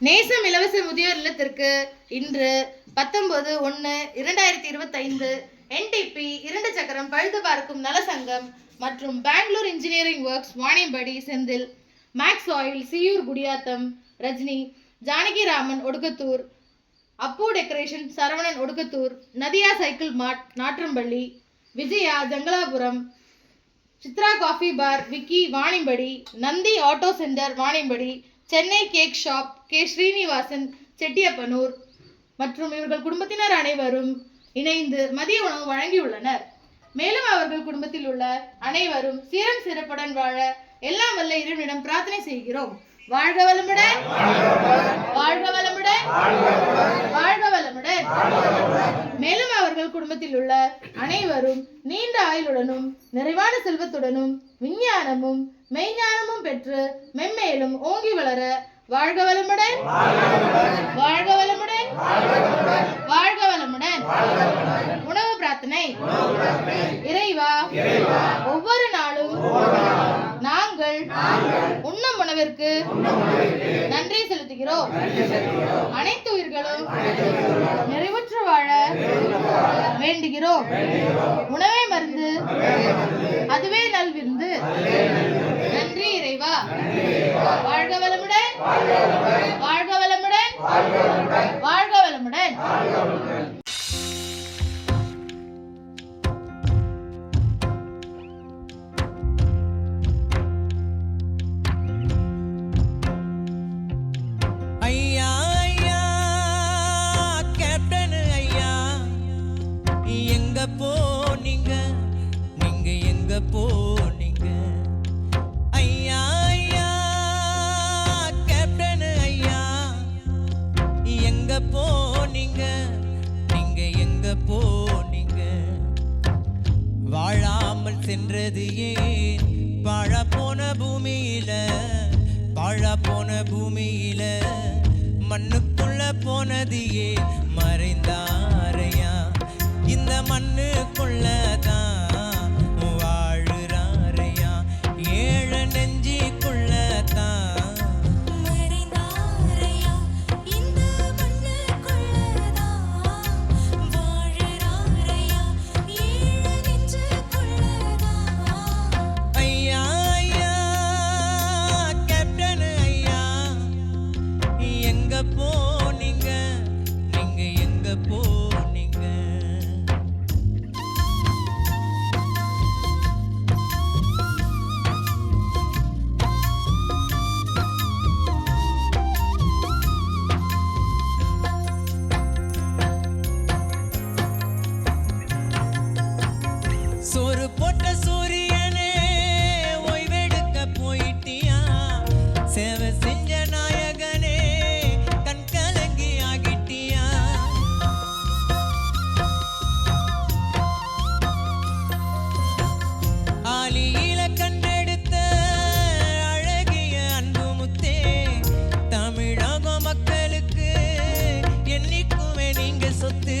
நேசம் இலவச முதியோர் இல்லத்திற்கு இன்று பத்தொன்பது ஒன்று இரண்டாயிரத்தி இருபத்தைந்து என்டிபி இரண்டு சக்கரம் பழுது பார்க்கும் நலசங்கம் மற்றும் Bangalore engineering works Vaniyambadi Senthil. Max oil sure Gudiyatham Rajini Janakiraman Odukkathur Appu decoration Saravanan Odukkathur Nadhiya cycle mart Natrampalli Vijaya Jangalapuram Chitra coffee bar Vicky Vaniyambadi Nandhi auto centre Vaniyambadi Chennai cake shop K Srinivasan Chettiyappanur மற்றும் இவர்கள் குடும்பத்தினர் அனைவரும் இணைந்து மதிய உணவு வழங்கியுள்ளனர். மேலும் அவர்கள் குடும்பத்தில் உள்ள அனைவரும் சீரம் சிறப்புடன் வாழ எல்லாம் வல்ல இறைவனிடம் பிரார்த்தனை செய்கிறோம். வாழ்க வளமுடன். வாழ்க வளமுடன். வாழ்க வளமுடன் மேலும் அவர்கள் குடும்பத்தில் உள்ள அனைவரும் நீண்ட ஆயுளுடனும் நிறைவான செல்வத்துடனும் விஞ்ஞானமும் மெய்ஞானமும் பெற்று மென்மேலும் ஓங்கி வளர வாழ்க வளமுடன். வாழ்க வளமுடன். வாழ்க வளமுடன். உணவு பிரார்த்தனை. இறைவா ஒவ்வொரு நாளும் நாங்கள் உண்ணும் உணவிற்கு நன்றி செலுத்துகிறோம். அனைத்து உயிர்களும் நிறைவு வாழ வேண்டுகிறோம். உணவே மருந்து. அதுவே நல்விருந்து. நன்றி இறைவா. வாழ்க வளமுடன். வாழ்க வளமுடன். வாழ்க வளமுடன். நீங்க போனீங்க. ஐயா ஐயா கேப்டன் ஐயா எங்க போனீங்க? நீங்க எங்க போனீங்க? வாழாமல் சென்றது ஏன்? வாழ போன பூமியில வாழ போன பூமியில மண்ணுக்குள்ள போனதையே ஏன்? மறைந்தாரையா? இந்த மண்ணுக்குள்ள மக்களுக்கு என்னைக்குமே நீங்க சொத்து.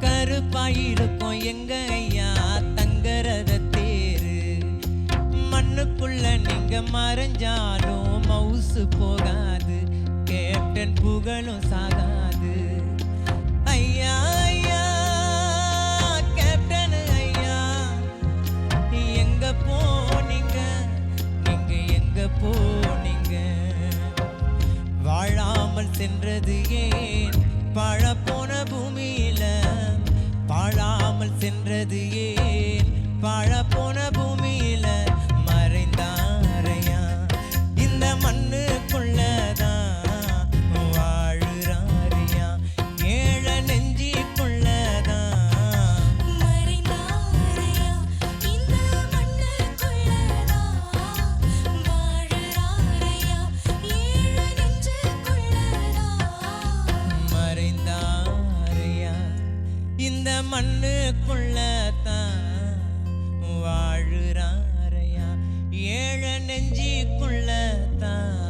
கருப்பாயிருக்கும் எங்க ஐயா தங்கரத தேரு. மண்ணுக்குள்ள நீங்க மறைஞ்சாலும் மவுசு போகாது. கேப்டன் புகழும் சாகாது சென்றது ஏன்? பழப்போன பூமியில பாழாமல் சென்றது ஏன்? வாழப்போன இந்த வாழுறாரையா ஏழ நெஞ்சிக்குள்ளத்தான்.